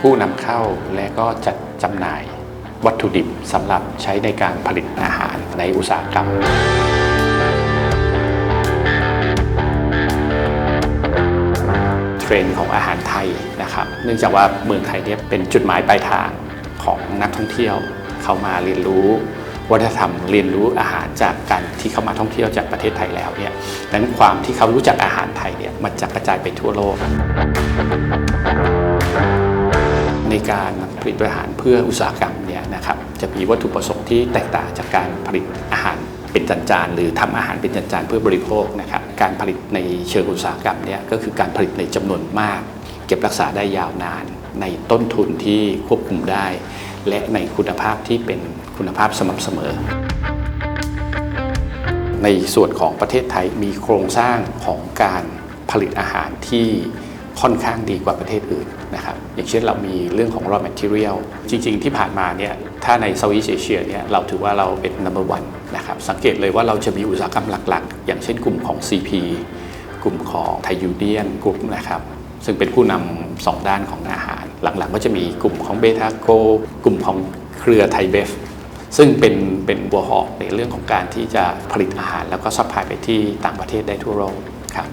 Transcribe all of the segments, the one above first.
ผู้นำเข้าและก็จัดจำหน่ายวัตถุดิบสำหรับใช้ในการผลิตอาหารในอุตสาหกรรมเทรนด์ของอาหารไทยนะครับ เนื่องจากว่าเมืองไทยเนี่ยเป็นจุดหมายปลายทางของนักท่องเที่ยว เขามาเรียนรู้วัฒนธรรมเรียนรู้อาหารจากการที่เขามาท่องเที่ยวจากประเทศไทยแล้วเนี่ยนั้นความที่เขารู้จักอาหารไทยเนี่ยมันจะกระจายไปทั่วโลก ในการผลิตอาหารเพื่ออุตสาหกรรมเนี่ยนะครับจะมีวัตถุประสงค์ที่แตกต่างจากการผลิตอาหารเป็นจานๆหรือทำอาหารเป็นจานๆเพื่อบริโภคนะครับการผลิตในเชิงอุตสาหกรรมเนี่ยก็คือการผลิตในจำนวนมาก เก็บรักษาได้ยาวนาน ในต้นทุนที่ควบคุมได้ และในคุณภาพที่เป็นคุณภาพสม่ำเสมอ ในส่วนของประเทศไทยมีโครงสร้างของการผลิตอาหารที่ค่อนข้างดีกว่าประเทศอื่นนะครับ อย่างเช่นเรามีเรื่องของ raw material จริง ๆ ที่ผ่านมาเนี่ยถ้าใน Southeast Asia เนี่ยเราถือว่าเราเป็น number one นะครับสังเกตเลยว่าเราจะมีอุตสาหกรรมหลักๆ อย่างเช่นกลุ่มของ CP กลุ่มของไทยูเนียนกลุ่มนะครับซึ่งเป็นผู้นำสองด้านของอาหาร หลังๆ ก็จะมีกลุ่มของเบทาโกกลุ่มของเครือไทเบฟซึ่งเป็นเป็นบัวหอกในเรื่องของการที่จะผลิตอาหาร แล้วก็ซัพพลายไปที่ต่างประเทศได้ทั่วโลกครับ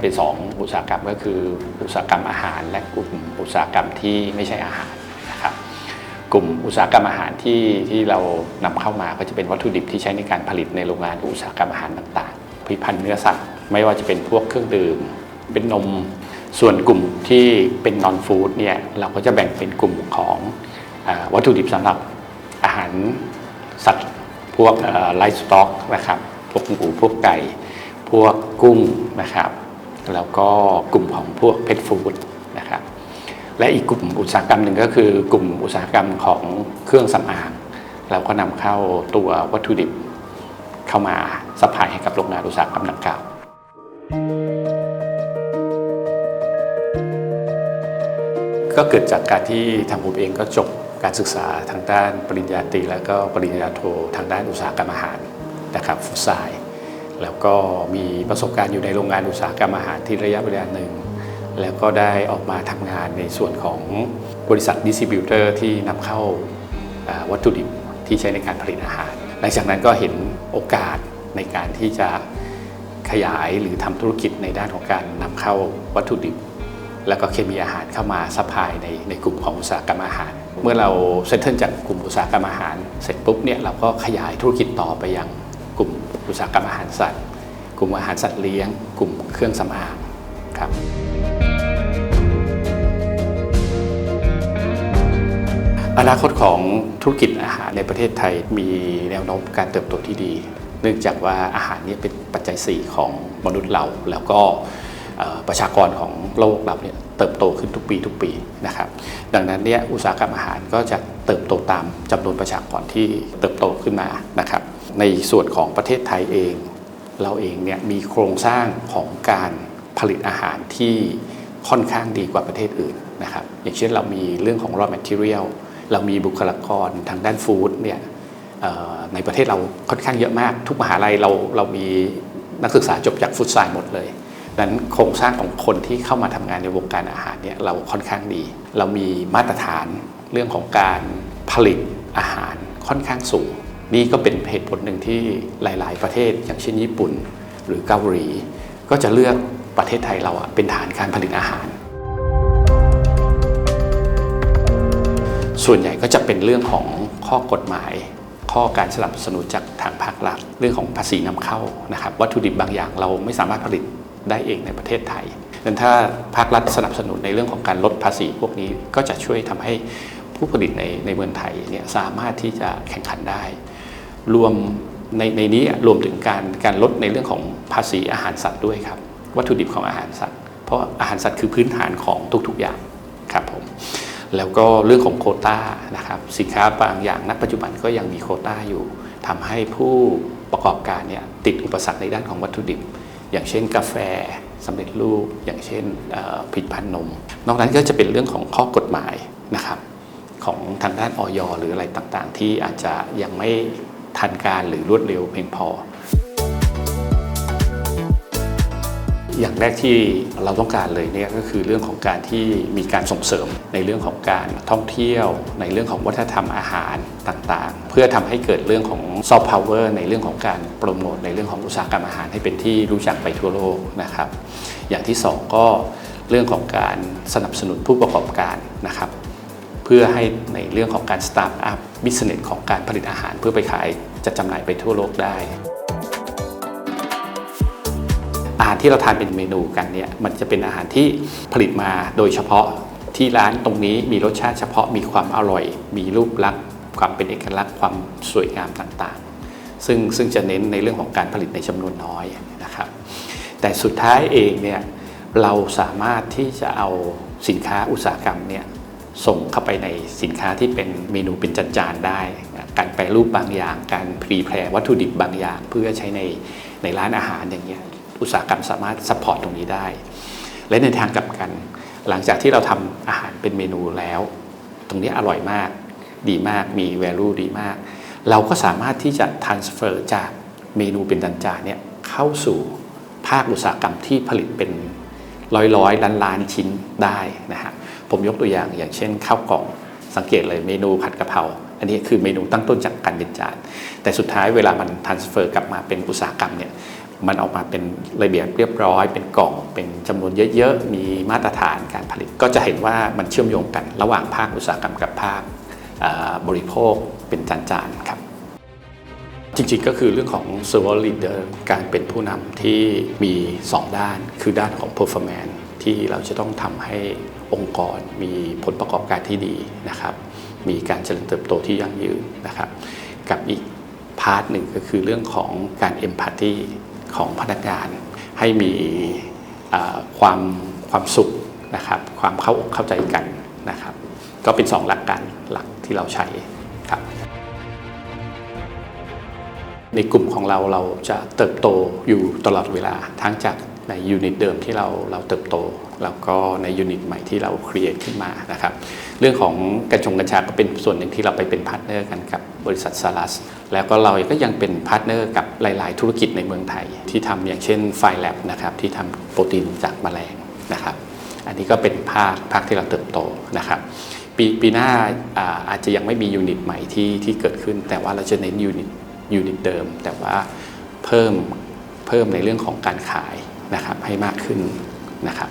เป็นสองอุตสาหกรรมก็คืออุตสาหกรรมอาหาร และกลุ่มอุตสาหกรรมที่ไม่ใช่อาหารนะครับกลุ่มอุตสาหกรรมอาหารที่ที่เรานำเข้ามาก็จะเป็นวัตถุดิบที่ใช้ในการผลิตในโรงงานอุตสาหกรรมอาหารต่างๆผลิตภัณฑ์เนื้อสัตว์ไม่ว่าจะเป็นพวกเครื่องดื่ม เป็นนมส่วนกลุ่มที่เป็นนอนฟู้ดเนี่ยเราก็จะแบ่งเป็นกลุ่มของอวัตถุดิบสำหรับอาหารสัตว์พวกไลฟ์สต็อกนะครับพวกหมูพวกไก่ พวกกุ้งนะครับ แล้วก็กลุ่มของพวกเพ t ฟู้ดนะครับและอีกกลุ่มอุตสาหกรรมหนึ่งก็คือกลุ่มอุตสาหกรรมของเครื่องสำอางเราก็นำเข้าตัววัตถุดิบเข้ามาซัพพายให้กับโรงงานอุตสาหกรรมดังกล่าวก็เกิดจากการที่ทางผมเองก็จบการศึกษาทางด้านปริญญาตรี แล้วก็ปริญญาโททางด้านอุตสาหกรรมอาหารนะครับฟุตไซ แล้วก็มีประสบการณ์อยู่ในโรงงานอุตสาหกรรมอาหารที่ระยะเวลาหนึ่ง แล้วก็ได้ออกมาทำงานในส่วนของบริษัทดิสติบิวเตอร์ที่นำเข้าวัตถุดิบที่ใช้ในการผลิตอาหาร หลังจากนั้นก็เห็นโอกาสในการที่จะขยายหรือทำธุรกิจในด้านของการนำเข้าวัตถุดิบ แล้วก็เคมีอาหารเข้ามาซัพพลายในในกลุ่มของอุตสาหกรรมอาหาร เมื่อเราเซตเทิลจากกลุ่มอุตสาหกรรมอาหาร เสร็จปุ๊บเนี่ยเราก็ขยายธุรกิจต่อไปยัง กลุ่มอุตสาหกรรมอาหารสัตว์ กลุ่มอาหารสัตว์เลี้ยง กลุ่มเครื่องสำอางครับอนาคตของธุรกิจอาหารในประเทศไทยมีแนวโน้มการเติบโตที่ดี เนื่องจากว่าอาหารนี้เป็นปัจจัย 4 ของมนุษย์เรา แล้วก็ประชากรของโลกเราเนี่ยเติบโตขึ้นทุกปีทุกปีนะครับ ดังนั้นเนี่ยอุตสาหกรรมอาหารก็จะเติบโตตามจำนวนประชากรที่เติบโตขึ้นมานะครับ ในส่วนของประเทศไทยเอง เราเองเนี่ยมีโครงสร้างของการผลิตอาหารที่ค่อนข้างดีกว่าประเทศอื่นนะครับ อย่างเช่นเรามีเรื่องของ raw material เรามีบุคลากรทางด้านฟู้ดเนี่ยในประเทศเราค่อนข้างเยอะมาก ทุกมหาลัยเราเรามีนักศึกษาจบจากฟู้ดไซน์หมดเลยดังนั้นโครงสร้างของคนที่เข้ามาทำงานในวงการอาหารเนี่ยเราค่อนข้างดี เรามีมาตรฐานเรื่องของการผลิตอาหารค่อนข้างสูง นี่ก็เป็นเหตุผลหนึ่งที่หลาย ๆ ประเทศ อย่างเช่นญี่ปุ่น หรือเกาหลี ก็จะเลือกประเทศไทยเราเป็นฐานการผลิตอาหาร ส่วนใหญ่ก็จะเป็นเรื่องของข้อกฎหมาย ข้อการสนับสนุนจากทางภาครัฐเรื่องของภาษีนำเข้านะครับวัตถุดิบบางอย่างเราไม่สามารถผลิตได้เองในประเทศไทยดังนั้นถ้าภาครัฐสนับสนุนในเรื่องของการลดภาษีพวกนี้ก็จะช่วยทำให้ผู้ผลิตในในเมืองไทยเนี่ยสามารถที่จะแข่งขันได้ รวมในในนี้รวมถึงการการลดในเรื่องของภาษีอาหารสัตว์ด้วยครับ วัตถุดิบของอาหารสัตว์ เพราะอาหารสัตว์คือพื้นฐานของทุกๆอย่างครับผมแล้วก็เรื่องของโคต้านะครับสินค้าบางอย่างณปัจจุบันก็ยังมีโคต้าอยู่ทำให้ผู้ประกอบการเนี่ยติดอุปสรรคในด้านของวัตถุดิบ อย่างเช่น กาแฟสำเร็จรูป อย่างเช่นผลิตภัณฑ์นม นอกนั้นก็จะเป็นเรื่องของข้อกฎหมายนะครับของทางด้านออยหรืออะไรต่างๆ ที่อาจจะยังไม่ ทันการหรือรวดเร็วเพียงพอ อย่างแรกที่เราต้องการเลยเนี่ยก็คือเรื่องของการที่มีการส่งเสริมในเรื่องของการท่องเที่ยว ในเรื่องของวัฒนธรรมอาหารต่างๆ เพื่อทำให้เกิดเรื่องของซอฟต์พาวเวอร์ในเรื่องของการโปรโมทในเรื่องของอุตสาหกรรมอาหารให้เป็นที่รู้จักไปทั่วโลกนะครับ อย่างที่สองก็เรื่องของการสนับสนุนผู้ประกอบการนะครับ พื่อให้ในเรื่องของการสตาร์ทอัพบิสเนสของการผลิตอาหารเพื่อไปขายจะจำหน่ายไปทั่วโลกได้ อาหารที่เราทานเป็นเมนูกันเนี่ยมันจะเป็นอาหารที่ผลิตมาโดยเฉพาะที่ร้านตรงนี้มีรสชาติเฉพาะมีความอร่อย มีรูปลักษณ์ ความเป็นเอกลักษณ์ความสวยงามต่างๆ ซึ่งซึ่งจะเน้นในเรื่องของการผลิตในจำนวนน้อยนะครับ แต่สุดท้ายเองเนี่ยเราสามารถที่จะเอาสินค้าอุตสาหกรรมเนี่ย ส่งเข้าไปในสินค้าที่เป็นเมนูเป็นจานๆได้ การแปรรูปบางอย่าง การพรีแพรวัตถุดิบบางอย่าง เพื่อใช้ในในร้านอาหารอย่างเงี้ยอุตสาหกรรมสามารถซัพพอร์ตตรงนี้ได้ และในทางกลับกัน หลังจากที่เราทำอาหารเป็นเมนูแล้ว ตรงนี้อร่อยมาก ดีมากมี value ดีมาก เราก็สามารถที่จะ transfer จากเมนูเป็นจานๆเนี่ยเข้าสู่ภาคอุตสาหกรรมที่ผลิตเป็นร้อยร้อยล้านล้านๆชิ้นได้นะฮะ ผมยกตัวอย่างอย่างเช่นข้าวกล่องสังเกตเลยเมนูผัดกะเพราอันนี้คือเมนูตั้งต้นจากการเป็นจานแต่สุดท้ายเวลามัน transfer กลับมาเป็นอุตสาหกรรมเนี่ยมันออกมาเป็นระเบียบเรียบร้อย เป็นกล่องเป็นจำนวนเยอะๆ มีมาตรฐานการผลิต ก็จะเห็นว่ามันเชื่อมโยงกันระหว่างภาคอุตสาหกรรมกับภาคบริโภคเป็นจานๆครับ จริงๆก็คือเรื่องของ servant leader การเป็นผู้นำที่มี 2 ด้าน คือด้านของ performance ที่เราจะต้องทำให้องค์กรมีผลประกอบการที่ดีนะครับ มีการเจริญเติบโตที่ยั่งยืนนะครับ กับอีกพาร์ทหนึ่งก็คือเรื่องของการ empathy ของพนักงาน ให้มีความความสุขนะครับ ความเข้าอกเข้าใจกันนะครับ ก็เป็น 2 หลักการหลักที่เราใช้ครับในกลุ่มของเราเราจะเติบโตอยู่ตลอดเวลาทั้งจาก ในยูนิตเดิมที่เราเราเติบโต แล้วก็ในยูนิตใหม่ที่เราครีเอทขึ้นมานะครับ เรื่องของกัญชงกัญชาก็เป็นส่วนหนึ่งที่เราไปเป็นพาร์ทเนอร์กันกับบริษัทซาลัสแล้วก็เราก็ยังเป็นพาร์ทเนอร์กับหลาย ๆ ธุรกิจในเมืองไทย ที่ทำอย่างเช่นไฟแลบนะครับที่ทำโปรตีนจากแมลงนะครับ อันนี้ก็เป็นภาคภาคที่เราเติบโตนะครับปีปีหน้าอาอาจจะยังไม่มียูนิตใหม่ที่ที่เกิดขึ้น แต่ว่าเราจะเน้นยูนิตยูนิตเดิม แต่ว่าเพิ่มเพิ่มในเรื่องของการขาย นะครับให้มากขึ้นนะครับ